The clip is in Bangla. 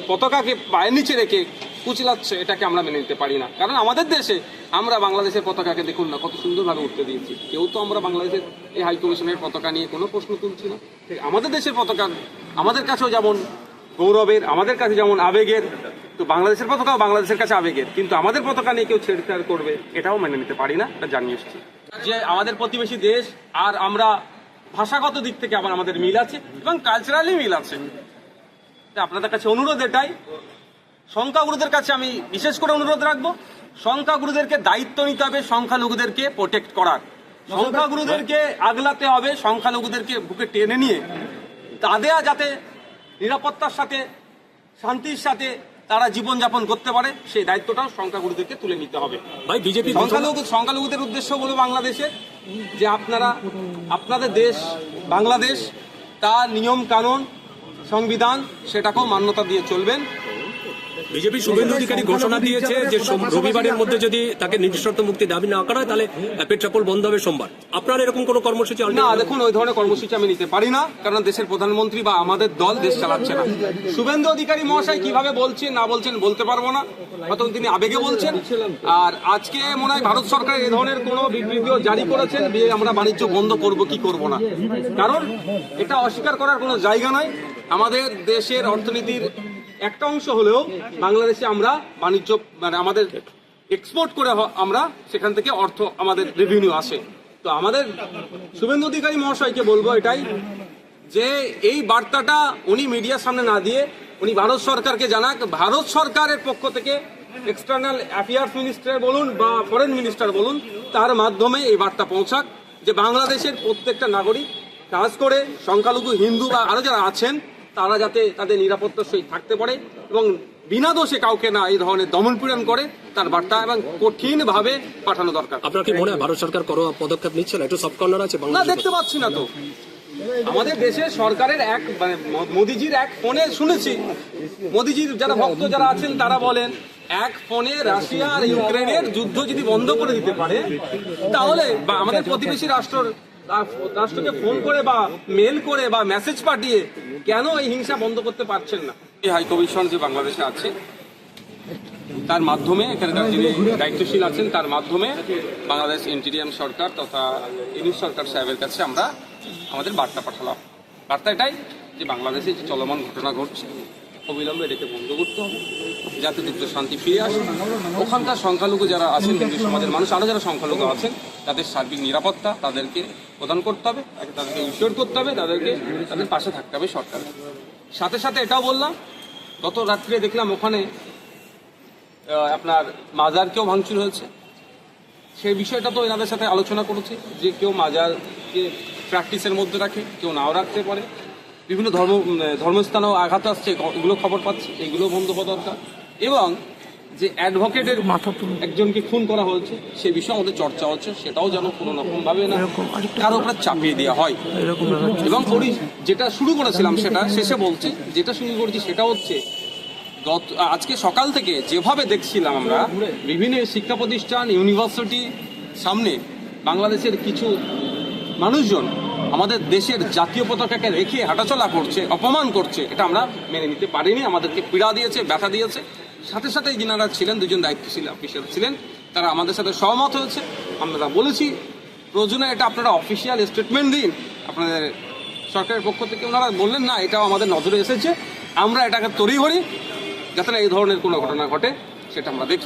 এই পতাকাকে পায়ের নিচে রেখে কুচলাচ্ছে, এটাকে আমরা মেনে নিতে পারি না। কারণ আমাদের দেশে আমরা বাংলাদেশের পতাকাকে দেখুন না, কত সুন্দরভাবে উঠতে দিয়েছি। কেউ তো আমরা বাংলাদেশের এই হাই কমিশনের পতাকা নিয়ে কোনো প্রশ্ন তুলছি না। আমাদের দেশের পতাকা, আমাদের কাছেও যেমন গৌরবের, আমাদের কাছে যেমন আবেগের, তো বাংলাদেশের পতাকাও বাংলাদেশের কাছে আবেগের। কিন্তু আমাদের পতাকা নিয়ে কেউ ছেড়ছাড় করবে, এটাও মেনে নিতে পারি না, এটা জানিয়ে এসেছি। যে আমাদের প্রতিবেশী দেশ আর আমরা ভাষাগত দিক থেকে আবার আমাদের মিল আছে এবং কালচারালি মিল আছে। আপনাদের কাছে অনুরোধ এটাই। সংখ্যাগুরুদের কাছে আমি বিশেষ করে অনুরোধ রাখব সংখ্যাগুরুদেরকে দায়িত্ব নিতে হবে সংখ্যালঘুদেরকে প্রোটেক্ট করার। সংখ্যাগুরুদেরকে আগলাতে হবে সংখ্যালঘুদেরকে বুকে টেনে নিয়ে। তাদের যাতে নিরাপত্তার সাথে শান্তির সাথে তারা জীবনযাপন করতে পারে সেই দায়িত্বটাও সংখ্যাগুরুদেরকে তুলে নিতে হবে। ভাই বিজেপি সংখ্যালঘু সংখ্যালঘুদের উদ্দেশ্য বলো বাংলাদেশে যে আপনারা আপনাদের দেশ বাংলাদেশ তার নিয়ম কানুন সংবিধান সেটাকেও মান্যতা দিয়ে চলবেন। বিজেপি শুভেন্দু অধিকারী ঘোষণা দিয়েছে যে রবিবারের মধ্যে যদি তাকে নিঃশর্ত মুক্তি দাবি না করা হয় তাহলে পেট্রাপোল বন্ধ হবে সোমবার। আপনার এরকম কোনো কর্মসূচি না দেখুন ওই ধরনের কর্মসূচি আমি নিতে পারি না কারণ দেশের প্রধানমন্ত্রী বা আমাদের দল দেশ চালাচ্ছে না। শুভেন্দু অধিকারী মহাশয় কীভাবে বলছেন না বলছেন বলতে পারব না। হয়তো তিনি আবেগে বলছেন। আর আজকে মনে হয় ভারত সরকার এই ধরনের কোনো বিবৃতিও জারি করেছেন যে আমরা বাণিজ্য বন্ধ করব কি করব না। কারণ এটা অস্বীকার করার কোনো জায়গা নয় আমাদের দেশের অর্থনীতির একটা অংশ হলেও বাংলাদেশে আমরা বাণিজ্য মানে আমাদের এক্সপোর্ট করে আমরা সেখান থেকে অর্থ, আমাদের রেভিনিউ আসে। তো আমাদের শুভেন্দু অধিকারী মহাশয়কে বলব এটাই যে এই বার্তাটা উনি মিডিয়ার সামনে না দিয়ে উনি ভারত সরকারকে জানাক। ভারত সরকারের পক্ষ থেকে এক্সটার্নাল অ্যাফেয়ার্স মিনিস্টার বলুন বা ফরেন মিনিস্টার বলুন, তার মাধ্যমে এই বার্তা পৌঁছাক যে বাংলাদেশের প্রত্যেকটা নাগরিক কাজ করে, সংখ্যালঘু হিন্দু বা আরও যারা আছেন তারা যাতে তাদের নিরাপত্তার সহিত থাকতে পারে এবং বিনা দোষে কাউকে না এই ধরনের দমন পীড়ন করে তার বার্তা এবং কঠিনভাবে পাঠানো দরকার। আপনার কি মনে হয় ভারত সরকার কোনো পদক্ষেপ নিচ্ছে না? একটু সব কর্নার আছে না দেখতে পাচ্ছি না তো। আমাদের দেশে সরকারের এক মানে মোদিজির এক ফোনে শুনেছি। মোদিজির যারা ভক্ত যারা আছেন তারা বলেন এক ফোনে রাশিয়া আর ইউক্রেনের যুদ্ধ যদি বন্ধ করে দিতে পারে তাহলে আমাদের প্রতিবেশী রাষ্ট্র রাষ্ট্রকে ফোন করে বা মেল করে বা মেসেজ পাঠিয়ে কেন এই হিংসা বন্ধ করতে পারছেন না? এই হাই কমিশন যে বাংলাদেশে আছে, তার মাধ্যমে এখানকার যিনি দায়িত্বশীল আছেন, তার মাধ্যমে বাংলাদেশ ইন্টিরিয়াম সরকার তথা ইউনিট সরকার সাহেবের কাছে আমরা আমাদের বার্তা পাঠালাম। বার্তা এটাই যে বাংলাদেশে যে চলমান ঘটনা ঘটছে অবিলম্বে এটাকে বন্ধ করতে হবে, যাতে দ্রুত শান্তি ফিরে আসে। ওখানকার সংখ্যালঘু যারা আছেন, হিন্দু সমাজের মানুষ আরও যারা সংখ্যালঘু আছেন, তাদের সার্বিক নিরাপত্তা তাদেরকে প্রদান করতে হবে তাদেরকে ইনশিওর করতে হবে, তাদেরকে তাদের পাশে থাকতে হবে সরকার সাথে সাথে এটাও বললাম, গত রাত্রে দেখলাম ওখানে আপনার মাজারকেও ভাঙচুর হয়েছে। সেই বিষয়টা তো এনাদের সাথে আলোচনা করেছি, যে কেউ মাজারকে প্র্যাকটিসের মধ্যে রাখে, কেউ নাও রাখতে পারে। বিভিন্ন ধর্ম ধর্মস্থানেও আঘাত আসছে এগুলো খবর পাচ্ছি এগুলো বন্ধ হওয়া দরকার এবং যে অ্যাডভোকেটের মাথা একজনকে খুন করা হয়েছে সে বিষয়ে আমাদের চর্চা হচ্ছে সেটাও যেন কোনো রকম ভাবে না কারও উপরে চাপিয়ে দেওয়া হয়। এবং যেটা শুরু করেছিলাম সেটা শেষে বলছি যেটা শুরু করেছি সেটা হচ্ছে গত আজকে সকাল থেকে যেভাবে দেখছিলাম আমরা বিভিন্ন শিক্ষা প্রতিষ্ঠান ইউনিভার্সিটি সামনে বাংলাদেশের কিছু মানুষজন আমাদের দেশের জাতীয় পতাকাকে রেখে হাঁটাচলা করছে, অপমান করছে, এটা আমরা মেনে নিতে পারিনি। আমাদেরকে পীড়া দিয়েছে, ব্যথা দিয়েছে। সাথে সাথে যিনারা ছিলেন, দুজন দায়িত্বশীল অফিসার ছিলেন, তারা আমাদের সাথে সহমত হয়েছে। আমরা বলেছি, প্রয়োজনে এটা আপনারা অফিসিয়াল স্টেটমেন্ট দিন। আপনাদের সরকারের পক্ষ থেকে ওনারা বললেন, না, এটাও আমাদের নজরে এসেছে। আমরা এটাকে তৈরি করি যাতে না এই ধরনের কোনো ঘটনা ঘটে, সেটা আমরা দেখি